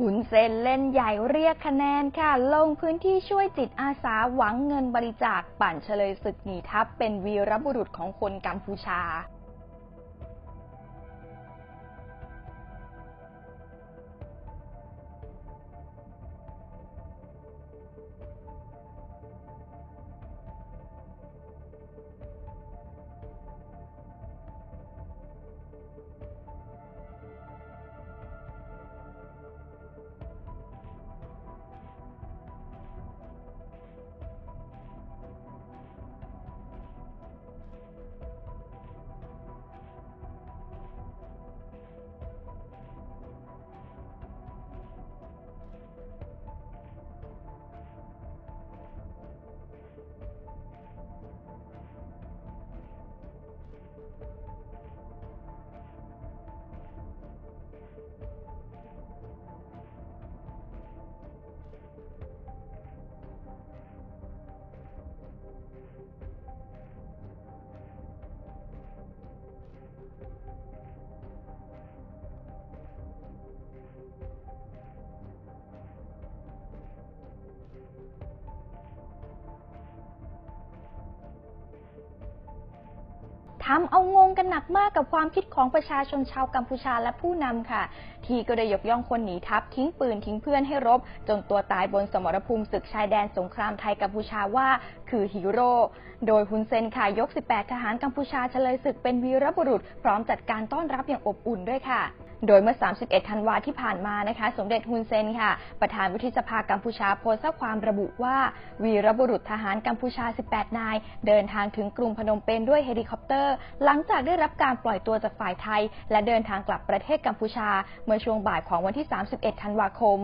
หุนเซนเล่นใหญ่เรียกคะแนนค่ะ ลงพื้นที่ช่วยจิตอาสาหวังเงินบริจาคปั่นเฉลยศึกหนีทัพเป็นวีรบุรุษของคนกัมพูชา ทำเอางงกันหนักมากกับความคิดของประชาชนชาวกัมพูชาและผู้นำค่ะ ที่ก็ได้ยกย่องคนหนีทัพทิ้งปืนทิ้งเพื่อนให้รบ จนตัวตายบนสมรภูมิศึกชายแดนสงครามไทยกัมพูชาว่า คือฮีโร่ โดยฮุนเซนค่ะยก 18 ทหารกัมพูชาเฉลยศึกเป็นวีรบุรุษ พร้อมจัดการต้อนรับอย่างอบอุ่นด้วยค่ะ โดยเมื่อ 31 ธันวาที่ผ่านมานะคะ สมเด็จฮุนเซนค่ะ ประธานวุฒิสภากัมพูชาโพสต์ข้อความระบุว่า วีรบุรุษทหารกัมพูชา 18 นาย เดินทางถึงกรุงพนมเปญด้วยเฮลิคอปเตอร์ หลังจากได้รับการปล่อยตัวจากฝ่ายไทย และเดินทางกลับประเทศกัมพูชา เมื่อช่วงบ่ายของวันที่ 31 ธันวาคม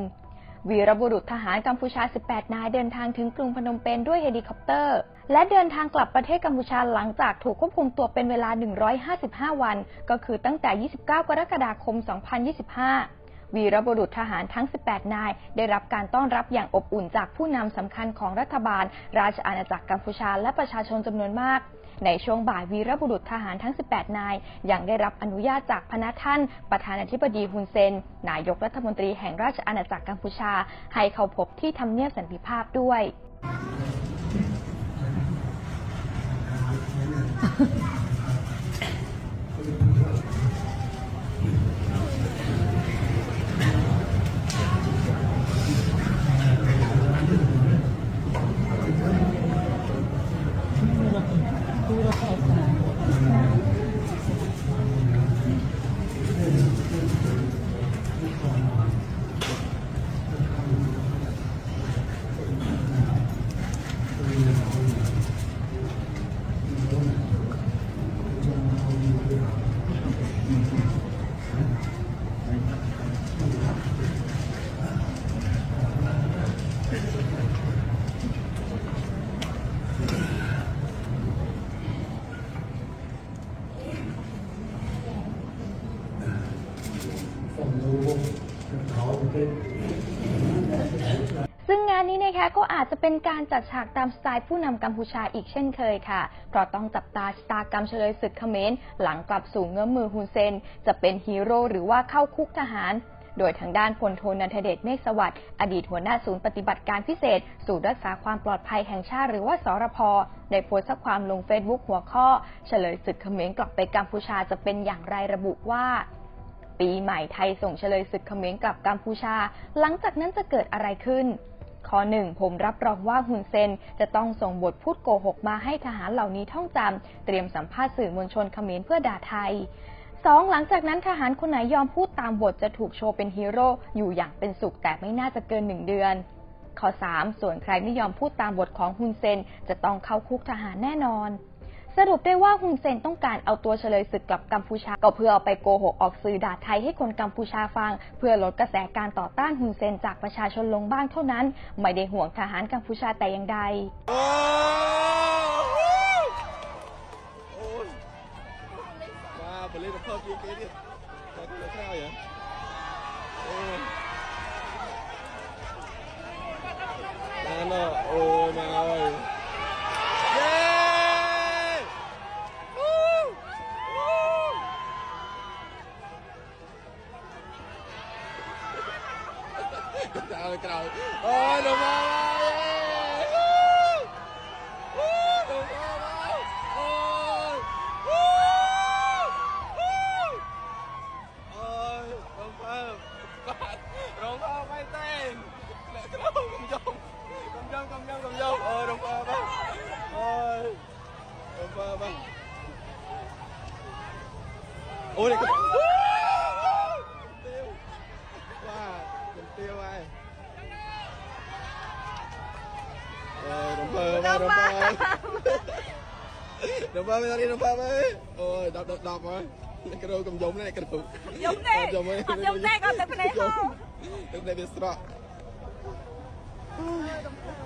วีรบุรุษทหารกัมพูชา 18 นายเดินทางถึงกรุงพนมเปญด้วยเฮลิคอปเตอร์ และเดินทางกลับประเทศกัมพูชาหลังจากถูกควบคุมตัวเป็นเวลา 155 วัน ก็คือตั้งแต่ 29 กรกฎาคม 2025 วีรบุรุษทหารทั้ง 18 นาย ได้รับการต้อนรับอย่างอบอุ่นจากผู้นำสำคัญของรัฐบาล ราชอาณาจักรกัมพูชาและประชาชนจำนวนมาก ในช่วงบ่ายวีรบุรุษทหารทั้ง 18 นาย ยังได้รับอนุญาตจากพนักท่าน ประธานาธิบดีฮุนเซน นายกรัฐมนตรีแห่งราชอาณาจักรกัมพูชา ให้เข้าพบที่ทำเนียบสันติภาพด้วยานนี้นะคะก็อาจจะเป็นการจัดฉากตามสไตล์ผู้นำกัมพูชาอีกเช่นเคยค่ะ เพราะต้องจับตาชะตากรรมเฉลยศึกเขมรหลังกลับสู่เงื้อมมือฮุนเซน จะเป็นฮีโร่หรือว่าเข้าคุกทหารโดยทางด้านพลโทนันทเดชเมฆสวัสดิ์อดีตหัวหน้าศูนย์ปฏิบัติการพิเศษ ศูนย์รักษาความปลอดภัยแห่งชาติหรือว่าสรพได้โพสต์ข้อความลงเฟซบุ๊กหัวข้อ เฉลยศึกเขมรกลับไปกัมพูชาจะเป็นอย่างไรระบุว่า ปีใหม่ไทยส่งเฉลยศึกเขมรกลับกัมพูชา หลังจากนั้นจะเกิดอะไรขึ้น ข้อหนึ่งผมรับรองว่าฮุนเซนจะต้องส่งบทพูดโกหกมาให้ทหารเหล่านี้ท่องจำเตรียมสัมภาษณ์สื่อมวลชนเขมรเพื่อด่าไทยสองหลังจากนั้นทหารคนไหนยอมพูดตามบทจะถูกโชว์เป็นฮีโร่อยู่อย่างเป็นสุขแต่ไม่น่าจะเกินหนึ่งเดือนข้อ 3 ส่วนใครไม่ยอมพูดตามบทของฮุนเซน จะต้องเข้าคุกทหารแน่นอน สรุปได้ว่าฮุนเซนต้องการเอาตัวเฉลยศึกกลับกัมพูชา ก็เพื่อเอาไปโกหกออกสื่อด่าไทยให้คนกัมพูชาฟัง เพื่อลดกระแสการต่อต้านฮุนเซนจากประชาชนลงบ้างเท่านั้น ไม่ได้ห่วงทหารกัมพูชาแต่อย่างใด Wow, boleh dapat dia ke dia. Aku nak try ya. Oh. Mana? Oh, mawai. Yeay! Sao lại cầu Ôi đừng mơ Đừng mơ Ôi Ôi Đừng mơ Đừng mơ bay tên Cầm dông Cầm dông cầm dông cầm dông Ôi đừng mơ bay Ôi Đừng mơ bay Ôi này tiêu ដល់បើដល់នេះដល់បើអូយ10 10 10ហើយអ្នកគ្រូកំយំនេះអ្នកគ្រូយំទេយំទេយំទេក៏ទឹកភ្នែកហោទឹកភ្នែកវាស្រក់អូយ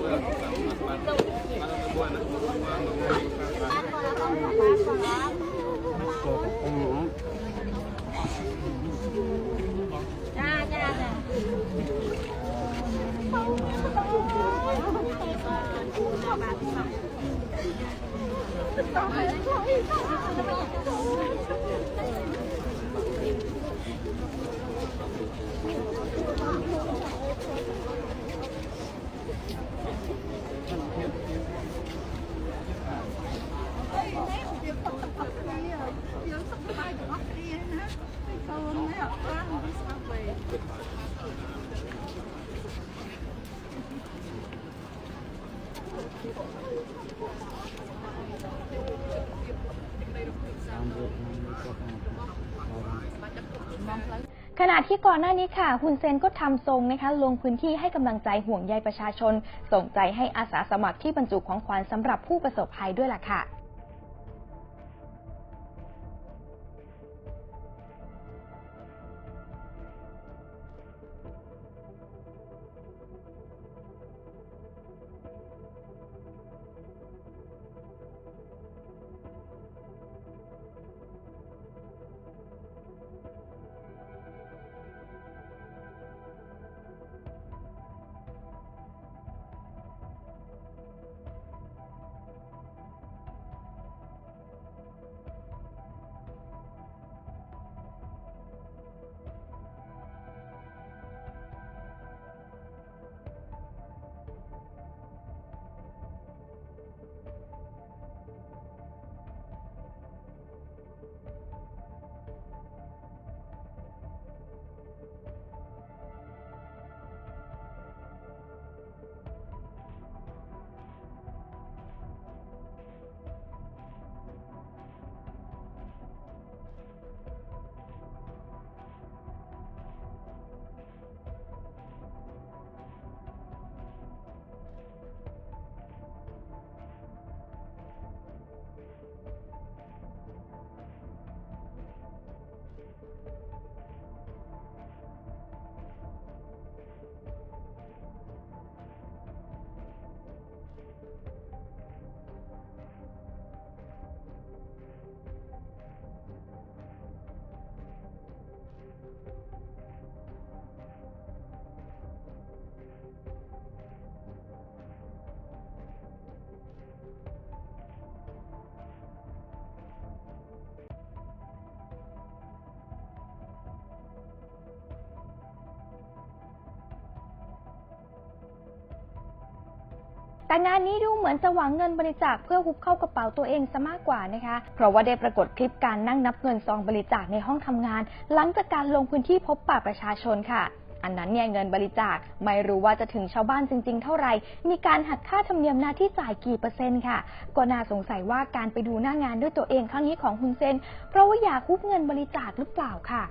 จ้าจ้าจ้าต้อยไปต้องไป ขณะที่ก่อนหน้านี้ค่ะฮุนเซนก็ทำทรงนะคะลงพื้นที่ให้กำลังใจห่วงใยประชาชน ส่งใจให้อาสาสมัครที่บรรจุของขวัญสำหรับผู้ประสบภัยด้วยล่ะค่ะ แต่งานนี้ดูเหมือนจะหวังเงินบริจาคเพื่อฮุบเข้ากระเป๋าตัวเองซะมากกว่านะคะ เพราะว่าได้ปรากฏคลิปการนั่งนับเงินซองบริจาคในห้องทำงาน หลังจากการลงพื้นที่พบปะประชาชนค่ะอันนั้นเนี่ยเงินบริจาคไม่รู้ว่าจะถึงชาวบ้านจริง ๆ เท่าไหร่ มีการหักค่าธรรมเนียมหน้าที่จ่ายกี่เปอร์เซ็นต์ค่ะ ก็น่าสงสัยว่าการไปดูหน้างานด้วยตัวเองครั้งนี้ของฮุนเซน เพราะว่าอยากฮุบเงินบริจาคหรือเปล่าค่ะ